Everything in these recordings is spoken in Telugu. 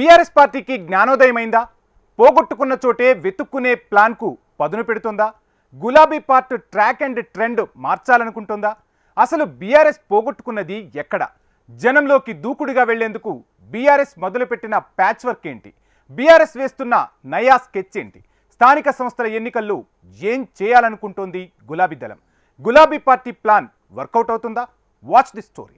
బీఆర్ఎస్ పార్టీకి జ్ఞానోదయమైందా? పోగొట్టుకున్న చోటే వెతుక్కునే ప్లాన్కు పదును పెడుతుందా? గులాబీ పార్ట్ ట్రాక్ అండ్ ట్రెండ్ మార్చాలనుకుంటుందా? అసలు బీఆర్ఎస్ పోగొట్టుకున్నది ఎక్కడ? జనంలోకి దూకుడుగా వెళ్ళేందుకు బీఆర్ఎస్ మొదలుపెట్టిన ప్యాచ్ వర్క్ ఏంటి? బీఆర్ఎస్ వేస్తున్న నయా స్కెచ్ ఏంటి? స్థానిక సంస్థల ఎన్నికల్లో ఏం చేయాలనుకుంటోంది గులాబీ దళం? గులాబీ పార్టీ ప్లాన్ వర్కౌట్ అవుతుందా? Watch the story.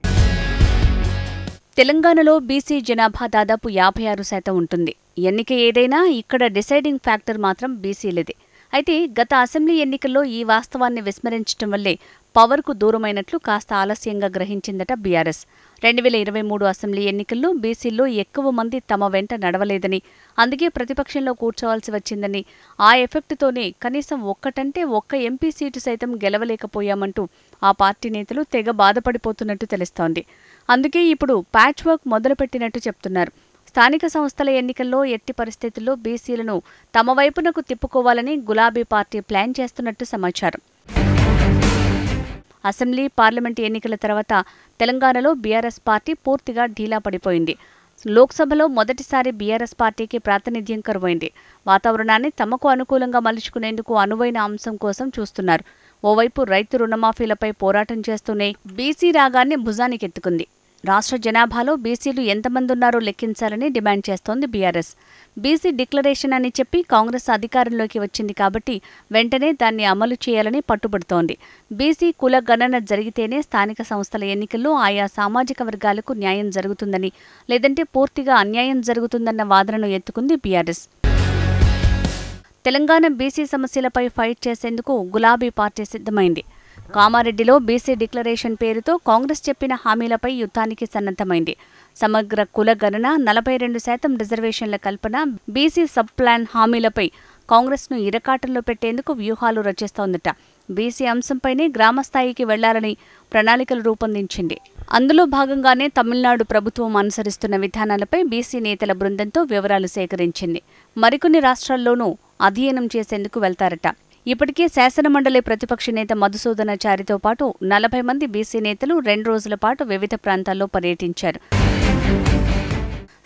తెలంగాణలో బీసీ జనాభా దాదాపు యాభై ఆరు శాతం ఉంటుంది. ఎన్నిక ఏదైనా ఇక్కడ డిసైడింగ్ ఫ్యాక్టర్ మాత్రం బీసీలదే. అయితే గత అసెంబ్లీ ఎన్నికల్లో ఈ వాస్తవాన్ని విస్మరించడం వల్లే పవర్కు దూరమైనట్లు కాస్త ఆలస్యంగా గ్రహించిందట బీఆర్ఎస్. రెండు వేల ఇరవై మూడు అసెంబ్లీ ఎన్నికల్లో బీసీల్లో ఎక్కువ మంది తమ వెంట నడవలేదని అందుకే ప్రతిపక్షంలో కూర్చోవాల్సి వచ్చిందని ఆ ఎఫెక్ట్తోనే కనీసం ఒక్కటంటే ఒక్క ఎంపీ సీటు సైతం గెలవలేకపోయామంటూ ఆ పార్టీ నేతలు తెగ బాధపడిపోతున్నట్టు తెలుస్తోంది. అందుకే ఇప్పుడు ప్యాచ్ వర్క్ మొదలుపెట్టినట్టు చెప్తున్నారు. స్థానిక సంస్థల ఎన్నికల్లో ఎట్టి పరిస్థితుల్లో బీసీలను తమ వైపునకు తిప్పుకోవాలని గులాబీ పార్టీ ప్లాన్ చేస్తున్నట్టు సమాచారం. అసెంబ్లీ పార్లమెంటు ఎన్నికల తర్వాత తెలంగాణలో బీఆర్ఎస్ పార్టీ పూర్తిగా ఢీలా పడిపోయింది. లోక్సభలో మొదటిసారి బీఆర్ఎస్ పార్టీకి ప్రాతినిధ్యం కరువైంది. వాతావరణాన్ని తమకు అనుకూలంగా మలుచుకునేందుకు అనువైన అంశం కోసం చూస్తున్నారు. ఓవైపు రైతు రుణమాఫీలపై పోరాటం చేస్తూనే బీసీ రాగాన్ని భుజానికెత్తుకుంది. రాష్ట్ర జనాభాలో బీసీలు ఎంతమంది ఉన్నారో లెక్కించాలని డిమాండ్ చేస్తోంది బీఆర్ఎస్. బీసీ డిక్లరేషన్ అని చెప్పి కాంగ్రెస్ అధికారంలోకి వచ్చింది కాబట్టి వెంటనే దాన్ని అమలు చేయాలని పట్టుబడుతోంది. బీసీ కుల గణన జరిగితేనే స్థానిక సంస్థల ఎన్నికల్లో ఆయా సామాజిక వర్గాలకు న్యాయం జరుగుతుందని లేదంటే పూర్తిగా అన్యాయం జరుగుతుందన్న వాదనను ఎత్తుకుంది బీఆర్ఎస్. తెలంగాణ బీసీ సమస్యలపై ఫైట్ చేసేందుకు గులాబీ పార్టీ సిద్ధమైంది. కామారెడ్డిలో బీసీ డిక్లరేషన్ పేరుతో కాంగ్రెస్ చెప్పిన హామీలపై యుద్ధానికి సన్నద్ధమైంది. సమగ్ర కుల గణన నలభై రెండు శాతం రిజర్వేషన్ల కల్పన బీసీ సబ్ ప్లాన్ హామీలపై కాంగ్రెస్ను ఇరకాటంలో పెట్టేందుకు వ్యూహాలు రచిస్తోందట. బీసీ అంశంపైనే గ్రామస్థాయికి వెళ్ళాలని ప్రణాళికలు రూపొందించింది. అందులో భాగంగానే తమిళనాడు ప్రభుత్వం అనుసరిస్తున్న విధానాలపై బీసీ నేతల బృందంతో వివరాలు సేకరించింది. మరికొన్ని రాష్ట్రాల్లోనూ అధ్యయనం చేసేందుకు వెళ్తారట. ఇప్పటికే శాసనమండలి ప్రతిపక్ష నేత మధుసూదనాచారితో పాటు నలభై మంది బీసీ నేతలు రెండు రోజుల పాటు వివిధ ప్రాంతాల్లో పర్యటించారు.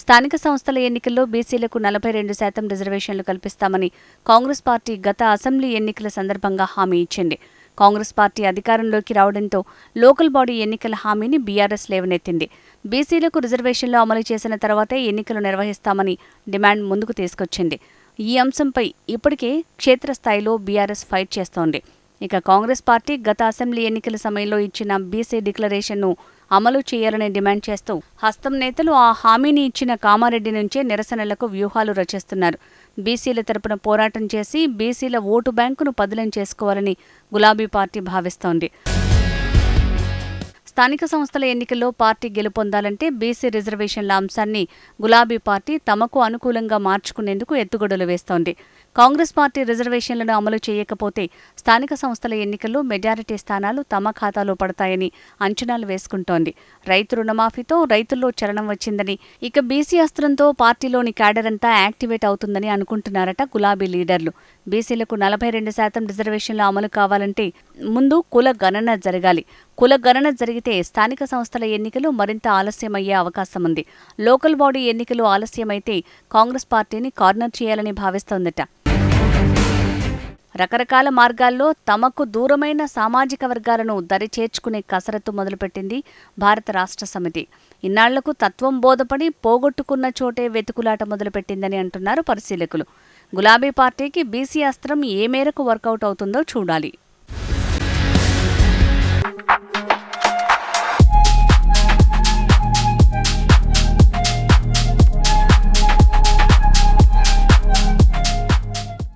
స్థానిక సంస్థల ఎన్నికల్లో బీసీలకు నలభై రెండు శాతం రిజర్వేషన్లు కల్పిస్తామని కాంగ్రెస్ పార్టీ గత అసెంబ్లీ ఎన్నికల సందర్భంగా హామీ ఇచ్చింది. కాంగ్రెస్ పార్టీ అధికారంలోకి రావడంతో లోకల్ బాడీ ఎన్నికల హామీని బీఆర్ఎస్ లేవనెత్తింది. బీసీలకు రిజర్వేషన్లు అమలు చేసిన తర్వాతే ఎన్నికలు నిర్వహిస్తామని డిమాండ్ ముందుకు తీసుకొచ్చింది. ఈ అంశంపై ఇప్పటికే క్షేత్రస్థాయిలో బీఆర్ఎస్ ఫైట్ చేస్తోంది. ఇక కాంగ్రెస్ పార్టీ గత అసెంబ్లీ ఎన్నికల సమయంలో ఇచ్చిన బీసీ డిక్లరేషన్ను అమలు చేయాలని డిమాండ్ చేస్తూ హస్తం నేతలు ఆ హామీని ఇచ్చిన కామారెడ్డి నుంచే నిరసనలకు వ్యూహాలు రచిస్తున్నారు. బీసీల తరపున పోరాటం చేసి బీసీల ఓటు బ్యాంకును పదిలం చేసుకోవాలని గులాబీ పార్టీ భావిస్తోంది. స్థానిక సంస్థల ఎన్నికల్లో పార్టీ గెలుపొందాలంటే బీసీ రిజర్వేషన్ల అంశాన్ని గులాబీ పార్టీ తమకు అనుకూలంగా మార్చుకునేందుకు ఎత్తుగడలు వేస్తోంది. కాంగ్రెస్ పార్టీ రిజర్వేషన్లను అమలు చేయకపోతే స్థానిక సంస్థల ఎన్నికల్లో మెజారిటీ స్థానాలు తమ ఖాతాలో పడతాయని అంచనాలు వేసుకుంటోంది. రైతు రుణమాఫీతో రైతుల్లో చలనం వచ్చిందని ఇక బీసీ అస్త్రంతో పార్టీలోని క్యాడర్ అంతా యాక్టివేట్ అవుతుందని అనుకుంటున్నారట గులాబీ లీడర్లు. బీసీలకు నలభై రెండు శాతం రిజర్వేషన్లు అమలు కావాలంటే ముందు కుల గణన జరగాలి. కుల గణన జరిగితే స్థానిక సంస్థల ఎన్నికలు మరింత ఆలస్యమయ్యే అవకాశం ఉంది. లోకల్ బాడీ ఎన్నికలు ఆలస్యమైతే కాంగ్రెస్ పార్టీని కార్నర్ చేయాలని భావిస్తోందట. రకరకాల మార్గాల్లో తమకు దూరమైన సామాజిక వర్గాలను దరి చేర్చుకునే కసరత్తు మొదలుపెట్టింది భారత రాష్ట్ర సమితి. ఇన్నాళ్ళకు తత్వం బోధపడి పోగొట్టుకున్న చోటే వెతుకులాట మొదలుపెట్టిందని అంటున్నారు పరిశీలకులు. గులాబీ పార్టీకి బీసీ అస్త్రం ఏ మేరకు వర్కౌట్ అవుతుందో చూడాలి.